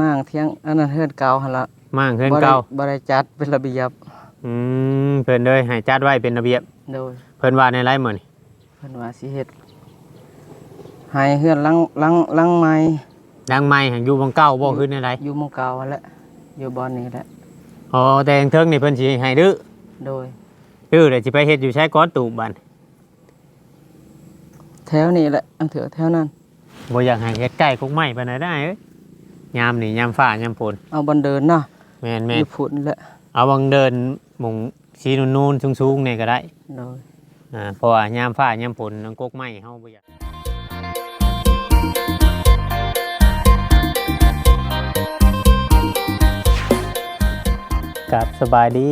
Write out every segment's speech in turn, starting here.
ม่างเที่ยงอันนั้นเฮือนเก่าหั่นละมั่างเฮือนเก่าบ่ได้บ่ได้จัดเป็นระเบียบอืมเพิ่นเลยให้จัดไว้เป็นระเบียบ โดยเพิ่นว่าในไรมื้อนี่เพิ่นว่าสิเฮ็ดให้เฮือนหลังหลังหลังใหม่ดังไม้ให้อยู่บงเก่าบ่ขึ้นในไรอยู่หมู่เก่าหั่นแหละอยู่บ่อนนี้แหละอ๋อแต่ทางเทิงนี่เพิ่นสิให้ดื้อโดย ดื้อเดี๋ยวสิไปเฮ็ดอยู่ใช้ก้อนตูบบันแถวนี้แหละอังเถือแถวนั้นบ่อยากให้เฮ็ดใกล้กกไม้ปานใดได้เอ้ย ยามนี่ยามฟ้ายามฝนเอาบันเดินเนาะแม่นอแม่นยู่พุ่นแหละเอาบังเดินหมองสีนูนๆสูงๆนี่ก็ได้โดยอ่าเพราะว่ายามฟ้ายามฝนน้องกกไม้เฮาบ่อยากกับสบายดี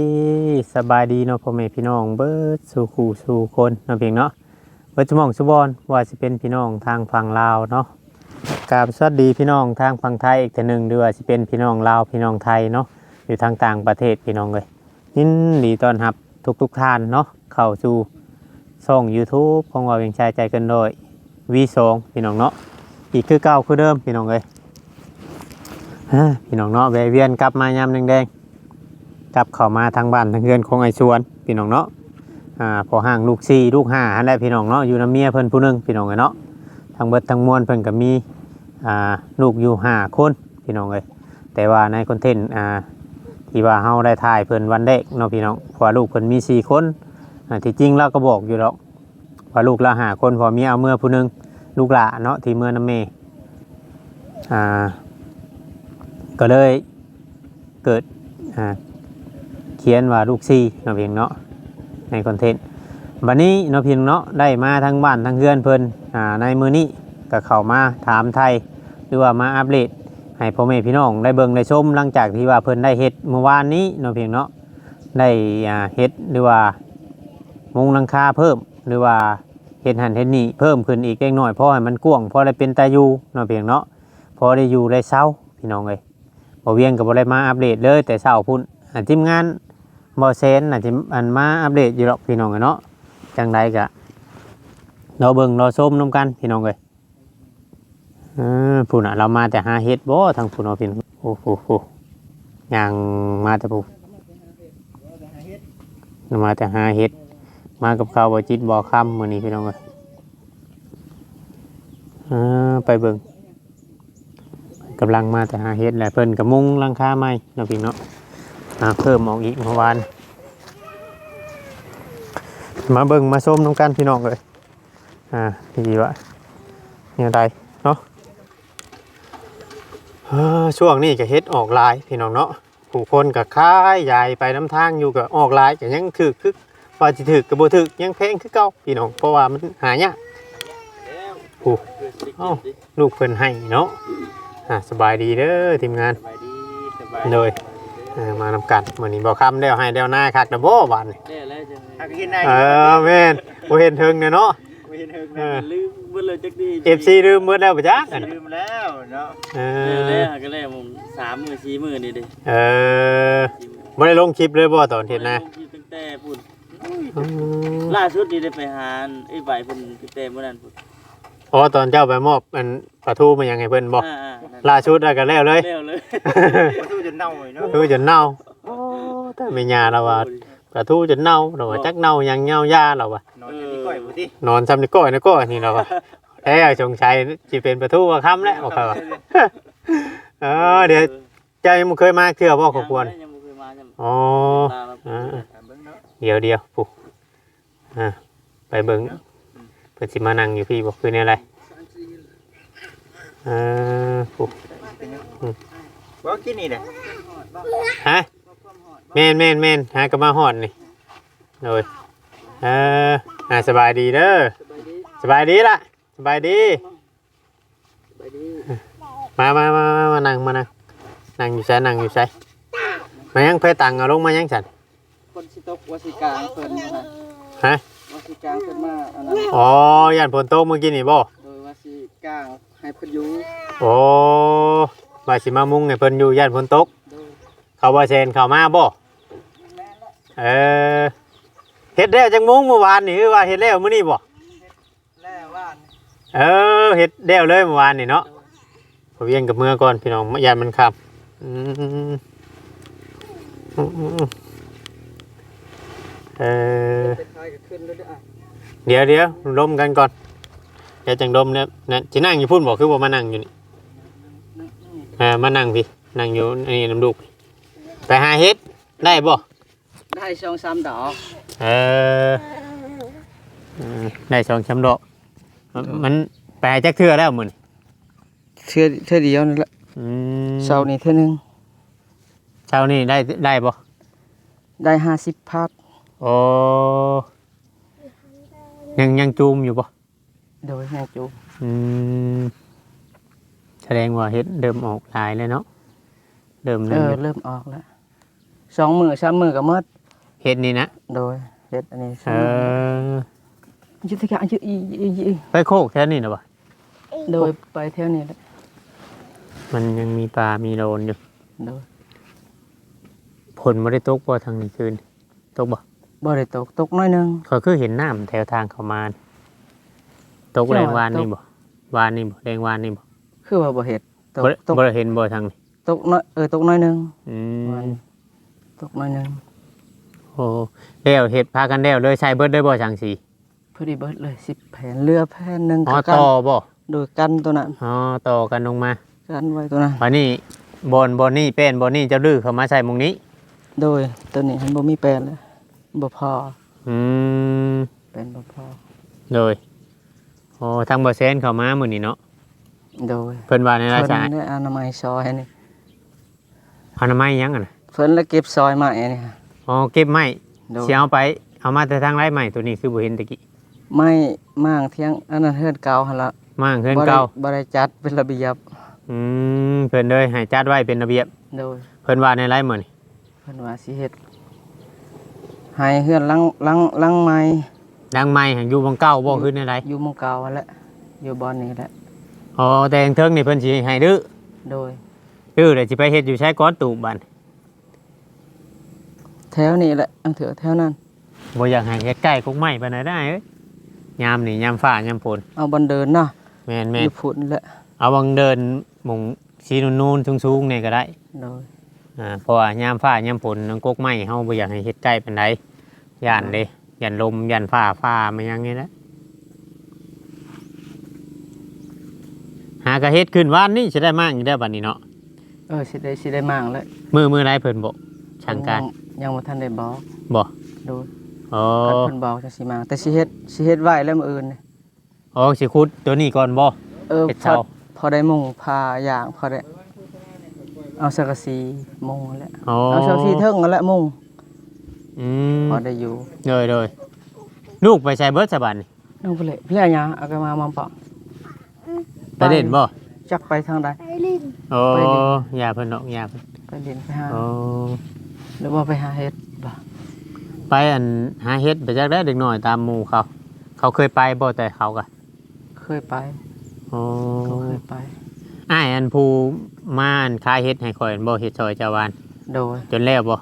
สบายดีเนาะพ่อแม่พี่น้องเบิดสู่คู่สู่คนเนาะเพียงเนาะเบิดสมองสุบอนว่าสิเป็นพี่น้องทางฝั่งลาวเนาะ กับสวัสดีพี่น้องทางฝั่งไทยอีกทื่อหนึ่งด้วยสิเป็นพี่น้องลาวพี่น้องไทยเนาะอยู่ทางต่างประเทศพี่น้องเลยยินดีต้อนรับทุกทุกท่านเนาะเข้าสู่ช่อง YouTube ของว่าเวียงชายใจกันโดย V2 พี่น้องเนาะอีกคือเก่าคือเดิมพี่น้องเลยฮะพี่น้องเนาะแวเวียนกลับมายามแดงๆกลับเข้ามาทางบ้านทางเรือนของไอ้ชวนพี่น้องเนาะอ่าพอห่างลูกสี่ลูกห้าอันแหละพี่น้องเนาะอยู่น้ำเมียเพิ่นผู้หนึงพี่น้องเอ้ยเนาะทางเบิดทางมวลเพิ่นก็มี ลูกอยู่ห้าคนพี่น้องเอ้ยแต่ว่าในคอนเทนต์ที่ว่าเฮาได้ถ่ายเพิ่นวันแรกเนาะพี่น้องพราลูกเพิ่นมีสี่คนที่จริงเราก็บอกอยู่แล้วว่าลูกละห้าคนพอมีเอาเมื่อผู้หนึงลูกหลาเนาะที่เมื่อน้ำเมอ่าก็เลยเกิดอ่าเขียนว่าลูกซีเนาะพียงเนาะในคอนเทนต์บัดนี้เนาะพียงเนาะได้มาทั้งบ้านทั้งเพื่อนเพิ่นอ่าในมือนี้ ก็เข้ามาถามไทยหรือว่ามาอัปเดตให้พ่อแม่พี่น้องได้เบิ่งได้ชมหลังจากที่ว่าเพิ่นได้เฮ็ดเมื่อวานนี้เนาะเพียงเนาะได้เฮ็ดหรือว่ามุงหลังคาเพิ่ม หรือว่าเฮ็ดหันเฮ็ดนี่เพิ่มขึ้นอีกเล็กน้อยเพราะให้มันกว้างพอได้เป็นตาอยู่เนาะเพียงเนาะพอได้อยู่ได้เช้าพี่น้องเอ้ยบ่เวียงก็บ่ได้มาอัปเดตเลยแต่เช้าพุ่นอ่าทีมงานบอเซนน่ะที่อันมาอัปเดตอยู่หรอกพี่น้องกันเนาะจังใดกะเราเบิ่งเราส้มน้ำกันพี่น้องเลย ออผู้น่ะเรามาแต่หาเฮ็ดบ่ทางผู้เน้องพี่น้องโอ้โหหยังมาแต่ผู้มาแต่หาเฮ็ด มากับข้าวบ่จิตบ่ค่ำมื้อนี้พี่น้องเลยเออไปเบิ่งกำลังมาแต่หาเฮ็ดแหละเพิ่นกับมุงหลังคาใหม่เนาะพี่เนาะอ่าเพิ่มออกอีกเมื่อวานมาเบิ่งมาส้มน้ำกันพี่น้องเลยอ่าดีวะเนี่ยใดเนาะ ช่วงนี้ก็เฮ็ดออกหลายพี่น้องเนาะผู้คนก็ค้ายใหญ่ไปน้ำทางอยู่ก็ออกหลายก็ยังถึกคือว่าสิถึกกับบ่ถึกยังแพงคือเก่าพี่น้องเพราะว่ามันหายากโอ้เอ้าลูกเพิ่นให้เนาะอ่าสบายดีเด้อทีมงานสบายดีสบายโดยเออมานำกันวันนี้บอกคำเดียวให้เดียวหน้าคักนะโบหวานนี่ได้แล้วจังหักกินได้เออแม่นบ่เห็นเทิงเนี่ยเนาะไม่ เห็นเฮิงเออลืมเบิ่เลยจักดีเอฟซีลืมเมื่อแล้วปะจ๊ะลืมแล้วเนาะเอได้อแล้วก็แล้วผมสามมื้อสี่มื้อนี่เด้เออไม่ได้ลงคลิปเลยบ่ตอนเห็นนะลงคลิปตั้งแต่พุ่นอืมล่าสุดนี่ได้ไปหาไอ้ใบเพิ่นตั้งแต่มื้อนั้นพุ่นอ๋อตอนเจ้าไปมอบอันปลาทูมายังไงเพิ่นบอกอ่าๆนั่นล่าชุดแล้วก็แล้วเลยแล้วเลยประตูจะเน่าเลยเนาะทูจนเน่าโอ้แต่ไม่ยาเราว่าปลาทูจนเน่าเราว่าจักเน่ายังเน่ายาเราว่านอนจะนี่ก้ อยบุตรีนอนซ้ำนี่ก้อยนี่ก้อยนี่เราว่าแท้จงชัยสิเป็นปลาทูว่าค่ำแล้วบอกเขาว่าเออเดี๋ยวเจ้ายังบ่เคยมาเทื่อบ่ขอบควรยังบ่เคยมาจังอ๋อตาเราอ่าเบิ่งเนาะเดี๋ยวเดียวปุ๊อ่าไปเบิ้งเพิ่นสิมานั่งอยู่พี่บอกคือเนี่ยอะไรอ่าปุ๊ว่ากินนี่แหละฮะแม่นแม่นแม่นหากระมาหอดนี่โดยเออ อ่าสบายดีเด้อสบายดีล่ะสบายดี มามามามามานั่งมานั่งนั่งอยู่ใส่นั่งอยู่ใส่มายังเพตังเอาลงมายังฉันคนสิตกวสิกลางเพิ่นนะฮะวสิกลางเพิ่นมาอันนั้นอ๋อยันฝนตกเมื่อกี้นี่บ่โดยวสิกลางให้เพิ่นอยู่โอ้ว่าสิมามุงให้เพิ่นอยู่ย่านฝนตกโดยเขาว่าเซนเขามาบ่เออ เฮ็ดแล้วจังมุงเมื่อวานนี่คือว่าเฮ็ดแล้วมื้อนี้บ่แล้วว่านเออเฮ็ดแล้วเลยเมื่อวานนี่เนาะพอเวียงกับเมื่อก่อนพี่น้องมายานมันขับอืมอืมอืมอืมเออเป็นไทยก็ขึ้นแล้วเด้ออะเดี๋ยวเดี๋ยวดมกันก่อนเดี๋ยวจังดมเนี่ยนะจะนั่งอยู่พุ่นบอกคือว่ามานั่งอยู่นี่เออมานั่งพี่นั่งอยู่นี่น้ำลูกไปหาเฮ็ดได้บ่ได้สองสามดอก เออเออได้สองชำดอกมันมันไปหาจักเทื่อแล้วมึนเทื่อเทื่อเดียวนั่นแหละอืมเช้านี้เทื่อหนึงเช้านี่ได้ได้บ่ได้ห้าสิบพัดโอ้ยังยังจูมอยู่บ่โดยยังจูอืมแสดงว่าเฮ็ดเดิมออกหลายเลยเนาะเดิมเอเริ่มอเริ่มออกแล้วสองมือสามมือก็หมด เฮ็ดนี่นะ โดยเฮ็ดอันนี้เออยุทธการยุทธอีอีอีไปโคกแค่นี้นะบ่โดยไปเท่านี้แหละมันยังมีปลา มีโลนอยู่ โดยผลไม่ได้ตกบ่ทางนี้คืน ตกบ่บ่ได้ตกตกน้อยหนึงเขาคือเห็นน้ำแถวทางเขามานี่ตกใช่แรว่างวานตกนี่บ่วานนี่บ่แรงวานนี่บ่คือว่าบ่เฮ็ดตกบ่ได้ตกบ่ได้เห็นบ่ทางนี้ ตกน้อยเออตกน้อยหนึงอืวามนตกน้อยหนึง โอ้แล้วเฮ็ดพากันแล้วเลยใช้เบิดได้บ่จังสีพอดีเบิดเลย10แผ่นเรือแผ่นหนึงอ๋อก็กันต่อบ่โดยกันตัวนั้นอ๋อต่อกันลงมากันไว้ตัวนั้นวันนี้บอนบอนนี่เป็นบอนนี่เจ้าดื้อเข้ามาใส่หมองนี้ โดยตัวนี้มันบ่มีแปลนเลยบ่พออืมเป็นบ่พอโดยโอ้ทางบ่เซนเข้ามามื้อนี้เนาะโดยเพิ่นว่าในราเพิ่ชานนได้อนามัยซอยนี่อนามัยยังอะนะเพิ่นแล้วเก็บซอยมาอันนี้ อ๋อเก็บไม้โดยสิเอาไป เอามาแต่ทางไรไม้ตัวนี้คือบ่เห็นตะกี้ไม่มางเที่ยงอันนั้นเฮือนเก่าหั่นละมางเฮือนบ่ได้เก่าบ่ได้จัดเป็นระเบียบอืมเพิ่นเลยให้จัดไว้เป็นระเบียบ โดยเพิ่นว่าในไรมื้อนี้เพิ่นว่าสิเฮ็ดให้เฮือนหลังหลังหลังใหม่ดังไม้หันอยู่บงเก่าบ่คือในไรอยู่หมู่เก่าหั่นแหละอยู่บ่อนนี้แหละอ๋อแต่ทางเทิงนี่เพิ่นสิให้ดื้อโดยดื้อเดี๋ยวสิไปเฮ็ดอยู่ใช้ก้อนตูบบัด แถวนี้แหละอันเถอะแถวนั้นบ่อยากให้เฮ็ดใกล้กุกไม้ปานใดได้เอ้ยยามนี่ยามฟ้ายามฝนเอาบันเดินเนาะแม่นอแม่นยู่พุ่นแหละเอาบังเดินหมองสีนูนๆสูงๆนี่ก็ได้โดยอ่าเพราะว่ายามฟ้ายามฝนนังกกไม้เฮาบ่อยากให้เฮ็ดใกล้ปานใดย่านเด้ย่านลมย่านฟ้าฟ้ามันยังนี่แหละหากะเฮ็ดขึ้นว่านนี่สิได้มากอยู่ได้อบัดนี้เนาะเออสิได้สิได้มั่งแล้วมือมือไรเพิ่นบ่ช่างการ ยังยังบ่ทันได้บอกบ่โดยอ๋อคันเพิ่นบอกจังสิมา แต่สิเฮ็ดสิเฮ็ดไว้แล้วมื้ออื่นนี่อ๋อสิขุดตัวนี้ก่อนบ่ เออเฮ็ดพอเช้า พอได้มุงพาอย่างพอได้เอาสังกะสีมุงแล้วอ๋อเอาเสาที่เทิงนั่นแหละมุงอืมพอได้อยู่เลยเลยลูกไปใช้เบิดซะบัดนี่น้องเปเลยเพื่อนหยังเอาไปมามาเปล่าไปเด่นบ่จักไปทางใดโอ้ไปเล่นอย่าเพิ่นเนาะอย่าเพิ่นไปเรียนไปหา โอ้ หรือว่าไปหาเฮ็ดบ่ไปอันหาเฮ็ดไปจักได้เด็กน้อยตามหมู่เขา เขาเคยไปบ่แต่เขาก็เคยไปโอ้ก็เคยไปอ้ายอันผู้มาอันขายเฮ็ดให้ข่อยบ่เฮ็ดซอยเจ้าวานโดยจนแล้วบ่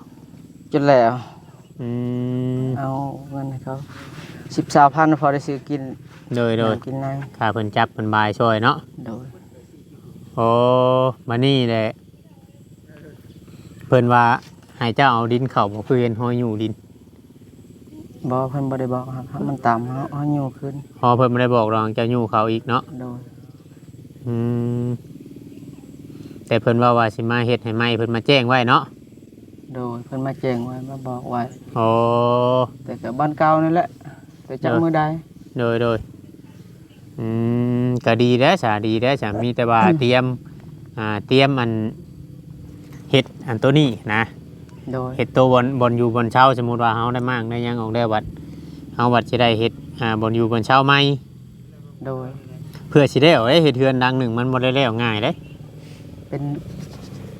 จนแล้วอืมเอาเงินให้เขาสิบสามพันพอได้ซื้อกินโดยโดยกินในค่าเพิ่นจับเพิ่นบายช่วยเนาะโดยโอ้มานี่แหละเพิ่นว่า ให้เจ้าเอาดินเข้าบ่คือเห็นหอยอยู่ดินบ่เพิ่นบ่ได้บอกครับมันตามเฮาเฮาอยู่ขึ้นพอเพิ่นบ่ได้บอกรองเจ้าอยู่เขาอีกเนาะโดยอืมแต่เพิ่นว่าว่าสิมาเฮ็ดให้ใหม่เพิ่นมาแจ้งไว้เนาะโดยเพิ่นมาแจ้งไว้มาบอกไว้โอ้แต่ก็บ้านเก่านั่นแหละแต่จักเออมื้อใดโดยโดยอืมก็ดีแล้วสาดีแล้วสามีแต่ว่าเตรียมอ่าเตรียมอันเฮ็ดอันตัวนี้นะ โดย เฮ็ดตัวบนบนอยู่บนเช่าสมมุติว่าเฮาได้มากได้หยังออกได้วัดเฮาวัดสิได้เฮ็ดอ่าบนอยู่บนเช่าใหม่โดย เพื่อสิได้เอาไว้เฮ็ดเฮือนดังหนึ่งมันบ่ได้แล้วง่ายเด้เป็น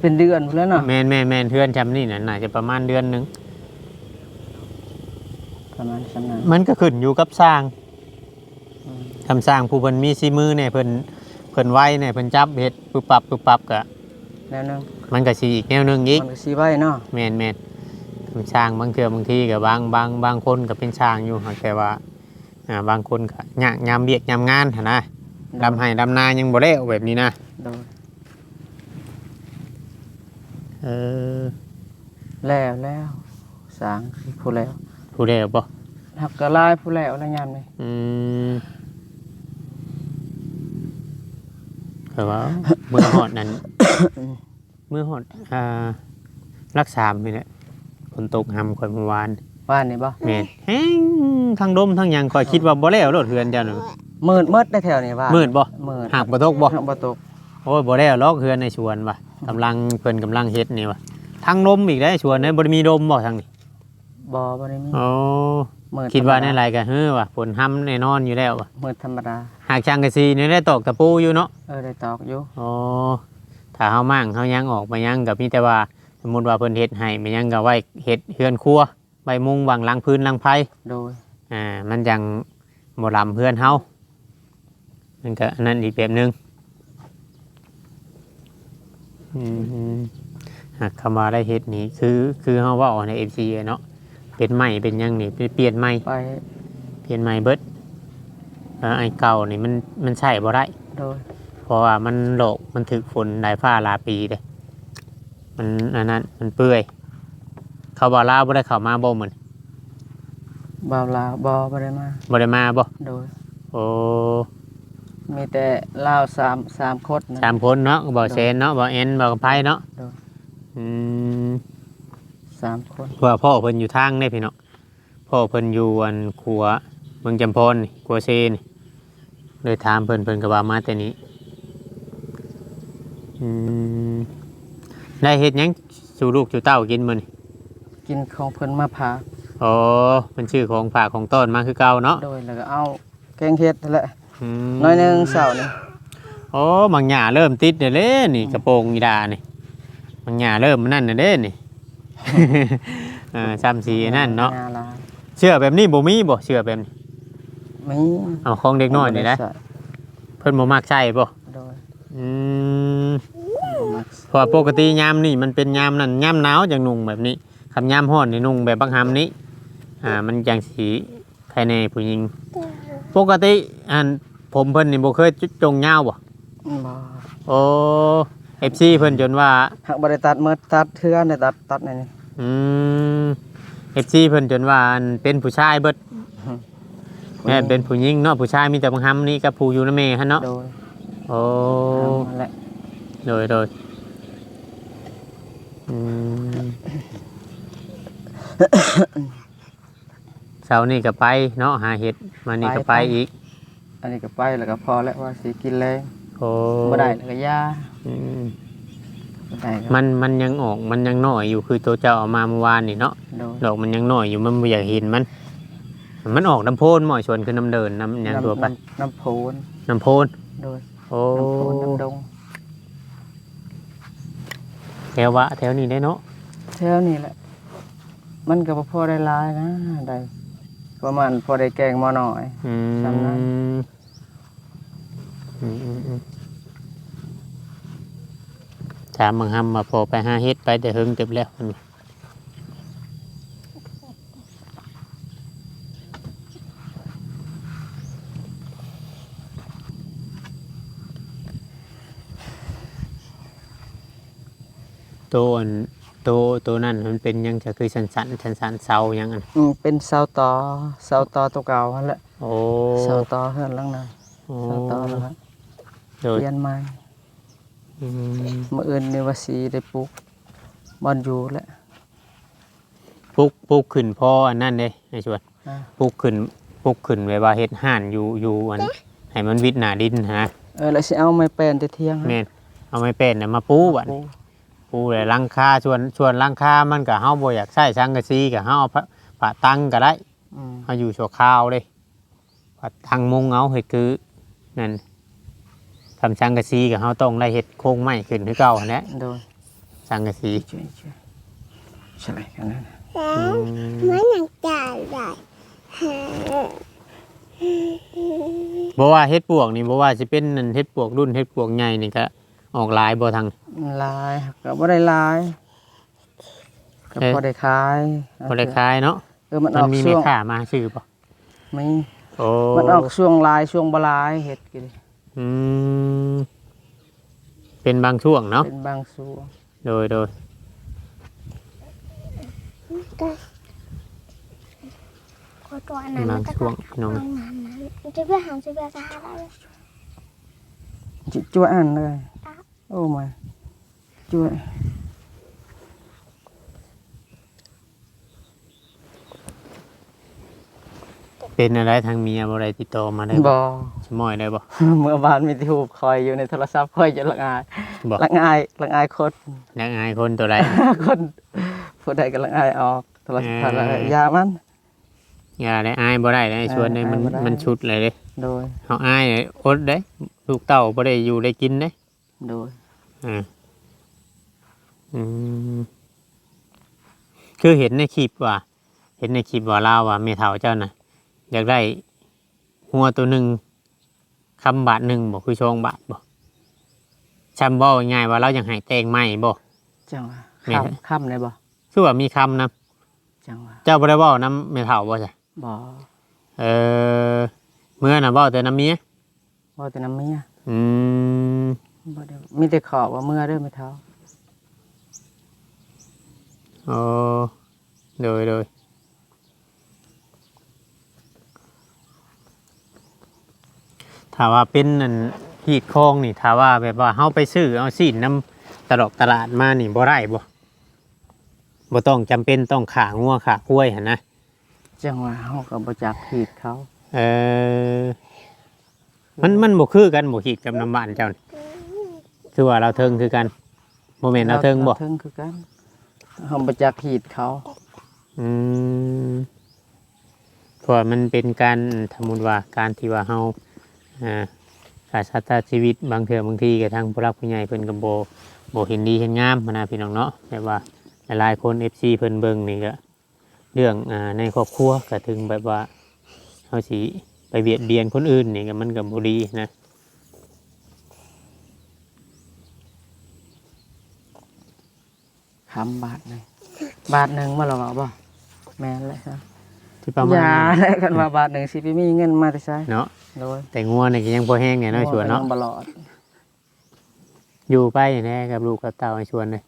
เป็นเดือนพุ่นแล้วเนาะแม่นแม่นแม่นเฮือนจำนี่น่ะน่าจะประมาณเดือนหนึงประมาณสำนั้นมันก็ขึ้นอยู่กับสร้างอืมคำสร้างผู้เพิ่นมีสีมือเนี่ยเพิ่นเพิ่นไว้เนี่ยเพิ่นจับเฮ็ดปึ๊บปับปึ๊บปับก็ แนวหนึงมันก็สีอีกแนวหนึงอีกมันก็สีไว้เนาะแม่นแม่นป็นช่างบางเทือบางทีกับบางบางบางคนก็เป็นช่างอยู่แต่ว่าบางคนก็ยากยมเบียกยามงานนะดำให้ดำนายังบ่แล้แบบนี้นะเออแล้วแล้วสางผู้แล้วผู้แล้วปะหักกระลาผู้แล้วแล้วยามนี้อืม แต่ว่าเมื่อหอดนั้น เมื่อหอดอ่ารักษาไปแหละฝนตกหำข่อยเมื่อวานบ้านนี่บ่แม่นแฮงทั้งดมทั้งหยังข่อยคิดว่าบ่แล้วรถเฮือนเจ้าน่ะมืดมืดได้แถวนี้บ้านมืดบ่มืดหากบ่ตกบ่หักบ่ตกโอ้ยบ่ได้ล็อกเฮือนในสวนว่ะกำลังเพิ่นกำลังเฮ็ดนี่ว่ะทางลมอีกได้สวนนี้บ่ได้มีลมบ่ทางนี้บ่บ่ได้มีโอ้ มืดคิดว่าธรในรมไรก็เฮ้อว่ะฝนห้ำแน่นอนอยู่แล้วว่ะมืดธรรมดาหากช่างกะซีนี่ได้ตอกตะปูอยู่เนาะเออได้ตอกอยู่โอ้ถ้าเฮามั่งเฮายังออกมายังก็มีแต่ว่าสมมุติว่าเพิ่นเฮ็ดให้มันยังก็ไว้เฮ็ดเฮือนครัวใบมุงวางหลังพื้นหลังไผโดยอ่ามันยังบ่ลำเพื่อนเฮามันก็อันนั้นอีกแบบหนึงอืมหากคำว่าได้เฮ็ดนี่คือคือเฮาเว้าใน FC อะเนาะ เป็นใหม่เป็นหยังนี่เปลี่ยนใหม่ไปเปลี่ยนใหม่เบิดเอ่อไอ้เก่านี่มันมันใช่บ่ได้โดยเพราะว่ามันโลกมันถึกฝนได้ฟ้าลาปีเลยมันอันนั้นมันเปื่อย เขาบ่ลาวบ่ได้เข้ามาบ่เหมือนบ่าวลาวบ่บ่ได้มาบ่ได้มาบ่โดย โอ้มีแต่ลาวสามสามคนนะ สามคนเนาะบ่เซนเนาะบ่เอ็นบ่กับไผเนาะโดยอืม สามคนเพราะว่าพ่อเพิ่นอยู่ทางนี่พี่เนาะพ่อเพิ่นอยู่อันขัวเมืองจำพรนี่ขัวเซนเลยถามเพิ่นเพิ่นก็ว่ามาแต่นี้อืมได้เฮ็ดหยังสู่ลูกสู่เต้ากินมื้อนี่กินของเพิ่นมาพากอ๋อมันชื่อของฝากของต้นมาคือเก่าเนาะโดยแล้วก็เอาแกงเห็ดนั่นแหละมน้อยหนึงเสาร์นี่โอ้บางหญ้าเริ่มติดเด้อเด้นี่กระโปรงอีดานี่บางหญ้าเริ่มมันนั่นเด้อเด้นี่ อ่าซ้ำสีนั่นเนาะงลายเชื่อแบบนี้บ่มีบ่เชื่อแบบนี้มีเอาของเด็กน้อยนี่นะใส่เพิ่นบ่มักใช้บ่โดยอืมบ่มักเพราะว่าปกติยามนี่มันเป็นยามนั่นยามหนาวจังนุ่งแบบนี้คำยามร้อนนี่นุ่งแบบบางหำนี้อ่ามันจังสีใครในผู้หญิง ปกติอันผมเพิ่นนี่บ่เคยจงยาวบ่บ่โอ้ เอฟซีเพิ่นจนว่าหักบ่ได้ตัดเมื่อตัดเทือนได้ตัดตัดนี่นี่อืมเอฟซีเพิ่นจนว่าอันเป็นผู้ชายเบิดแม่นเป็นผู้หญิงเนาะผู้ชายมีแต่บางหำนี่กับผู้อยู่นำแม่หั่นเนาะโดยโอ้นั่นแหละโดยโดยอืมเสาร์นี้ก็ไปเนาะหาเห็ดมานี่ก็ไปอีก อันนี้ก็ไปแล้วก็พอแล้วว่าสิกินแรง โอ้บ่ได้แล้วก็ยาอืมบ่ได้ก็มันมันยังออกมันยังน้อยอยู่คือตัวเจ้าเอามาเมื่อวานนี่เนาะโดยดอกมันยังน้อยอยู่มันไม่อยากเห็นมัน มันออกน้ำโพนหมอยชวนคือน้ำเดินน้ำหยังตัวไปน้ำน้ำโพนน้ำโพนโดยโอ้น้ำโพนน้ำดงแถววะแถวนี้ได้เนาะแถวนี้แหละ มันก็บ่พอได้หลายนะได้ประมาณพอได้แกงหม้อน้อย อืจำได้มอืมอืมอืม ถามบางคำมาพอไปหาเฮ็ดไปแต่เฮิงเต็มแล้วมันตัวอันตัวตัวนั่นมันเป็นหยังจะคือสันสันสันสันๆเสาหยังอันอืมเป็นเสาตอเสาตอตัวเก่าหั่นแหละโอ้เสาตอเฮือนหลังนั้นโอ้เสาตอแล้วครับ โดยเปลี่ยนใหม่อืมมื้ออื่นนี่ว่าสิได้ปลูกบ่อนอยู่แหละปลูกปลูกขึ้นพ่ออันนั่นเด้ในชวนอ่าปลูกขึ้นปลูกขึ้นไว้ว่าเฮ็ดห่านอยู่อยู่อันให้มันวิดหน้าดินนะเออแล้วสิเอาไม้แป้นแต่เที่ยงแม่นเอาไม้เป็นน่ะมาปูบัด ปลูกปูเลยลังคาชวนชวนลังคามันก็เฮาบ่อยากใช้สังกะสีก็เฮาเอาผ้าผ้าตังก็ได้อืมเฮาอยู่ชั่วคราวเด้ผ้าตังมุงเอาเฮ็ดคือนั่น ทำสังกะสีก็เฮาต้องได้เฮ็ดโครงไม้ขึ้นคือเก่าหั่นแหละโดยสังกะสีช่วยช่วยใช่ไหมกันนั้นอืมไม่หนังจ่ายได้บ่ว่าเฮ็ดปวกนี่บ่ว่าสิเป็นนั่นเฮ็ดปวกรุ่นเฮ็ดปวกใหญ่นี่ก็ออกหลายบ่ทาง ลายก็บ่ได้ลายก็เอ๊ะ พอได้ขายบ่ได้ขายเนาะเออมันอมันอกมีช่แม่วงค้ามาซื้อบ่มีโอ้มันออกช่วงลายช่วงบ่ลายเฮ็ดกิน เป็นบางช่วงเนาะเป็นบางส่วนโดยโดยบางช่วงน้องจะไปหาจะไปหาซื้อแบบซาร่านเลยโอ้ chua ăn เป็นอะไรทางเมียบ่ได้ติดต่อมาได้บ่สมอยได้บ่ เมื่อวานมีทูบคอยอยู่ในโทรศัพท์คอยจะละอายบ่ ละอายละอายคน นักอายคนตัวใด คนผู้ใดกำลังอายออกโทรศัพท์เอ่อยามัน อย่าได้อายบ่ได้ได้ชวนได้มันอายบ่ได้ มันชุดเลยเด้โดยเฮาอายเนี่ยอดเด้ลูกเต้าบ่ได้อยู่ได้กินเด้โดยอ่าอืมคือเห็นในคลิปว่า เห็นในคลิปว่าลาวว่าแม่เฒ่าเจ้าน่ะ อยากได้หัวตัวหนึ่งคำบาทหนึ่งบอกคือชองบาทบอกชำบ่ง่ายๆว่าเราอยากให้แต่งใหม่บ่จังหวะแม่ค่ำค่ำเลยบ่คือว่ามีคำนะจังหวะเจ้าบ่ได้เว้านํแม่เฒ่าบ่ใช่บ่เออเมื่อน่ะเว้าแต่น้ำเมียบ่แต่น้ำเมียอืมบ่ได้มีแต่ขอว่าเมื่อเด้อไม่เท่าโอ้โดยโดย ถ้าว่าเป็นนั่นหีดคองนี่ถ้าว่าแบบว่าเฮาไปซื้อเอาสินน้ำตลอกตลาดมานี่บ่ได้บ่บ่ต้องจำเป็นต้องขางัวขากล้วยหั่นนะจังหวะเฮาก็บ่จักผิดเขาเออมันมันบ่คือกันบ่ขีดกับน้ำบ้านเจ้านี่คือว่าเราเทิงคือกันโมเมนต์เราเทิงบ่ เทิงคือกันเฮาบ่จักผิดเขา อืมเพราะว่ามันเป็นการสมมุติว่าการที่ว่าเฮา อ่าขาดสัตว์ชีวิตบางเทื่อบางทีกับทางผู้รักผู้ใหญ่เพิ่นก็บ่บ่เห็นดีเห็นงามมานะพี่น้องเนาะแบบว่าหลายๆคน FC เพิ่นเบิ่งนี่ก็เรื่องอในครอบครัวก็ถึงแบบว่าเฮาสิไปเบียดเบียนคนอื่นนี่ก็มันก็บ่ดีนะคำบาทหนึงบาทหนึ่งมาแล้วว่าบ่แม่นแหละครับ ที่ประมาณอย่านี้แล้วกันว่าบาทหนึงสิไปมีเงินมาแต่ไสเนาะโดยแต่งัวนี่ก็ยังพอแห้งเนี่ยเนาะชวนเนาะบ่รอด อยู่ไปแน่กับลูกกับเต่าให้ชวนเลย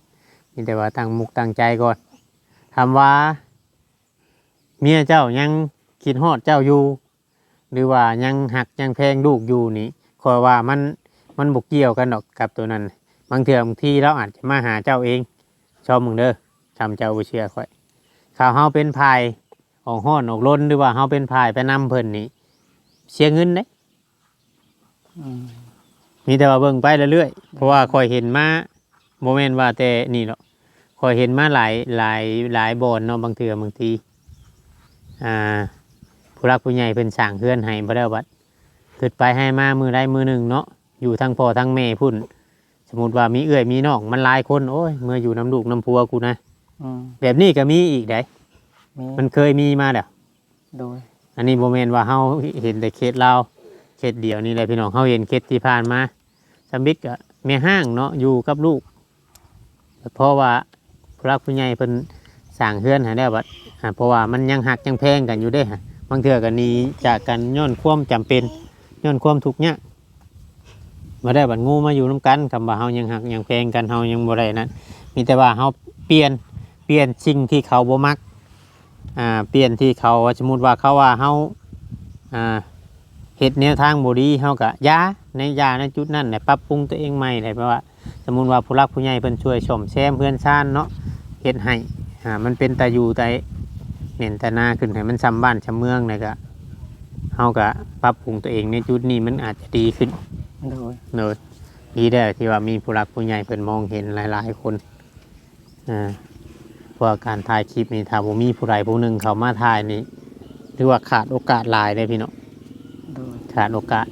มีแต่ว่าตั้งมุกตั้งใจก่อนถามว่า เมียเจ้ายังคิดฮอดเจ้าอยู่ หรือว่ายังหักยังแพงลูกอยู่นี่คอยว่ามันมันบกเกี่ยวกันดอกกับตัวนั้น บางเถื่อบางทีเราอาจจะมาหาเจ้าเองชอบมึงเด้อทำเจ้าบ่เชื่อค่อยข่าวเฮาเป็นพาย ออกห้อนออกล้นหรือว่าเฮาเป็นพายไปนำเพิ่นนี่เสียเงินเด้อืมมีแต่ว่าเบิ่งไปเรื่อยๆเพราะว่าคอยเห็นมาโมเมนต์ว่าแต่นี่เนาะคอยเห็นมาหลายหลายหลายบอนเนาะบางเทื่อบางทีอ่าผู้รักผู้ใหญ่เพิ่นสร้างเฮือนให้บ่ได้วัดขึ้นไปให้มามือใดมือหนึ่งเนาะอยู่ทั้งพ่อทั้งแม่พุ่น สมมติว่ามีเอื้อยมีน้องมันหลายคนโอ้ยเมื่ออยู่น้ำลูกน้ำพัวกูนะอืมแบบนี้ก็มีอีกได้ มีมันเคยมีมาแล้วโดยอันนี้โมเมนต์ว่าเฮาเห็นแต่เคสเราเคสเดียวนี่แหละพี่น้องเฮาเห็นเคสที่ผ่านมาสมบิกอะแม่ห้างเนาะอยู่กับลูกเพราะว่าผู้รักผู้ใหญ่เพิ่นสร้างเฮือนให้แล้วบัดอ่าเพราะว่ามันยังหักยังแพงกันอยู่เด้ฮะบางเทื่อก็หนีจากกันย้อนความจำเป็นย้อนความทุกข์ยากมาได้บัดงูมาอยู่นํกันคำว่าเฮายังหักยังแพงกันเฮายังบ่ได้นั้นมีแต่ว่าเฮาเปลี่ยนเปลี่ยนสิ่งที่เขาบ่มัก อ่าเปลี่ยนที่เขาสมมติว่าเขาว่าเขาอ่าเฮ็ดแนวทางบดีเขาก็ยาในยาในจุดนั้นแหละปรับปรุงตัวเองใหม่เลยเพราะว่า สมมติว่าผู้รักผู้ใหญ่เพิ่นช่วยชมแซมเพื่อนซ่านเนาะเฮ็ดให้อ่ามันเป็นตาอยู่ต่เน่นต่หน้าขึ้นให้มันซ้ำบ้านซ้ำเมืองเลยก็เฮาก็ปรับปรุงตัวเองในจุดนี้มันอาจจะดีขึ้นโดยเนอะดีได้ที่ว่ามีผู้รักผู้ใหญ่เพิ่นมองเห็นหลาย ๆ คนอ่า เพราะว่าการถ่ายคลิปนี่ถ้าบ่มีผู้ใดผู้หนึ่งเขามาถ่ายนี่หรือว่าขาดโอกาสหลายเลยพี่เนาะโดยขาดโอกาส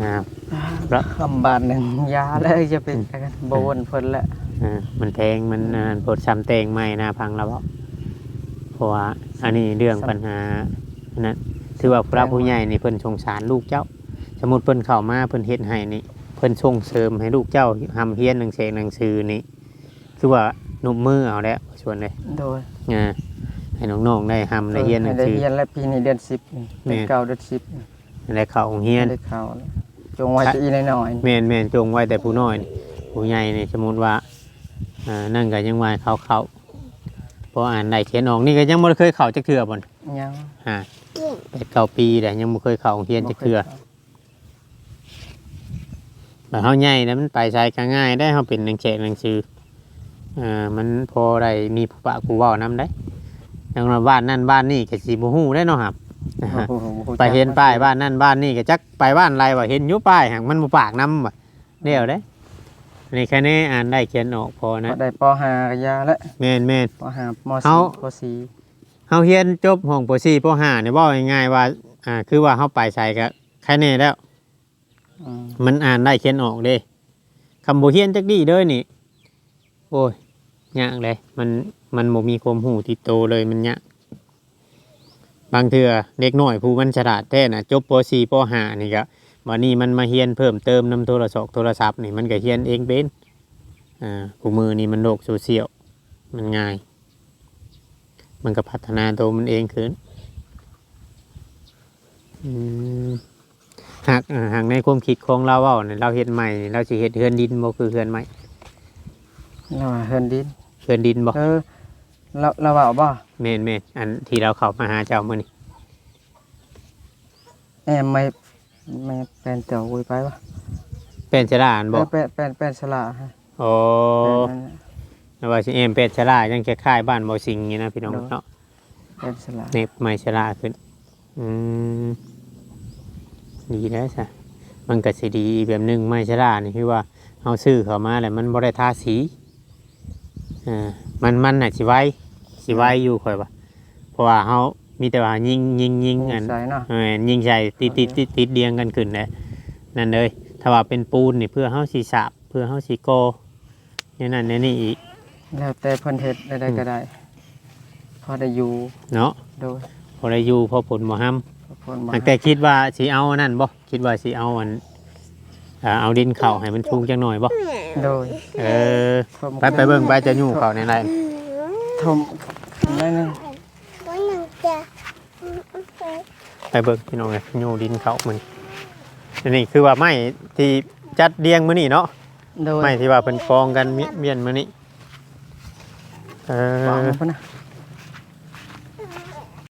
อ่าแล้วคำบาทหนึ่งยาเลยจะเป็นกันบวนเพิ่นแหละอ่ามันแพงมันอ่าปวดช้ำแตงไม่นะพังแล้วบอกเพราะว่าอันนี้เรื่องปัญหาอันนั้นถือว่าผู้รักผู้ใหญ่นี่เพิ่นสงสารลูกเจ้า สมมติเพิ่นเข้ามาเพิ่นเฮ็ดให้นี่ เพิ่นส่งเสริมให้ลูกเจ้าทำเฮียนหนังเสกหนังสือนี่คือว่าห นุ่มมือเอาแล้วส่วนเลยโดยอ่าให้น้องๆได้ทำได้เฮียนหนังได้สือเฮียนและปีนี้เดือนสิบนี่แม่ เดือนเก้าเดือนสิบนี่ได้เข้าโรงเฮียน ได้เข้าแล้วจงไว้จะอีน้อยๆนี่แม่นแม่นจงไว้แต่ผู้น้อยนี่ผู้ใหญ่นี่สมมติว่าอ่านั่นก็ยังว่าเขาเขาพออ่านได้เขียนออกนี่ก็ยังบ่ได้เคยเข้าจักเทื่อบ่นยังอ่าแปดเก้าปีแต่ยังบ่เคยเข้าโรงเรียนจักเทื่อแต่เฮาใหญ่แล้วมันไปใช้ก็ง่ายได้เฮาเป็นหนังแจกหนังสือ อ่ามันพอได้มีผู้ปะผู้เว้านำได้อย่างว่าบ้านนั่นบ้านนี่ก็สิบ่ฮู้ได้เนาะครับโอ้โหโอ้โไปเห็นป้ายบ้านนั่นบ้านนี่ก็จักไปบ้านอะไรว่าเห็นอยู่ป้ายหังมันบ่ปากนำว่ะเดี๋ยวเด้ในแค่นี้อ่านได้เขียนออกพอพนะอได้ปห้าก็ยาแล้วแม่นแม่นปห้ามเอาสี่ปสี่เฮาเรียนจบห้องป .4 ป .5 เนี่ยเว้าง่ายๆว่าอ่าคือว่าเฮาไปใส่ก็แค่นี้แล้วอืมมันอ่านได้เขียนออกเด้คำบ่เฮียนจักดีเด้อนี่ โอ้ย ยากเลยมันมันบ่มีความรู้ติดโตเลยมันยากบางเทื่อเด็กน้อยผู้มันฉลาดแท้น่ะจบป .4 ป .5 นี่ก็วันนี้มันมาเฮียนเพิ่มเติมนำโทรศัพท์โทรศัพท์นี่มันก็เฮียนเองเป็นอ่าผู้มือนี่มันโลกโซเชียลมันง่าย มันก็พัฒนาตัวมันเองขึ้นหากหากในความคิดของเราเว่าเนี่ยเราเฮ็ดใหม่เราสิเฮ็ดเฮือนดินบ่คือเฮือนใหม่เราเฮือนดิน เฮือนดินบ่เออเราเราว่าบ่แม่นแม่นอันที่เราเข้ามาหาเจ้ามื้อนี้แอมไม่ไม่เป็นเต่าคุยไปบ่เป็นชะลาอันบ่เออเป็นเป็นเป็นสลาฮะโอ้เป็นนั่นน่ะ แล้วว่าสิเอ็มเป็นชะลายังคล้ายๆบ้านบ่สิงนี่นะพี่น้องเนาะเป็นสลาเน็บใหม่ชะลาขึ้น อืม ดีแล้วซะมันก็สิดีอีกแบบหนึงไม้ชะลานี่คือว่าเฮาซื้อเข้ามาแล้วมันบ่ได้ทาสีอ่า มันมันน่ะสิไว้สิไว้อยู่ค่อยว่าเพราะว่าเฮามีแต่ว่ายิงยิงยิงอันใส่เนาะ เออยิงใส่ติดติดติดติดเดียงกันขึ้นเลยนั่นเลยถ้าว่าเป็นปูนนี่เพื่อเฮาสีสาบเพื่อเฮาสีโกเนี่ยนั่นเนี่ยนี่อีกแล้วแต่เพิ่นเฮ็ดได้ๆก็ได้ พอได้อยู่เนาะโดยพอได้อยู่พอผลบ่ห้เพิ่นำมาตั้งแต่คิดว่าสีเอาอันนั่นบ่คิดว่าสีเอาอันอ่าเอาดินเข่าให้มันชุ่มจังหน่อยบ่ โดยเออทมไปไปเบิ่งไปจะยู่เข่าในไรทมได้นึง Có năng cha ไปเบิ่งพี่น้องเลยยู่ดินเข่ามันอันนี้คือว่าไม้ที่จัดเรียงมื้อนี้เนาะโดยไม้ที่ว่าเป็นกองกันเมียเมียนมื้อนี้เอวางอมันพุ่นนะ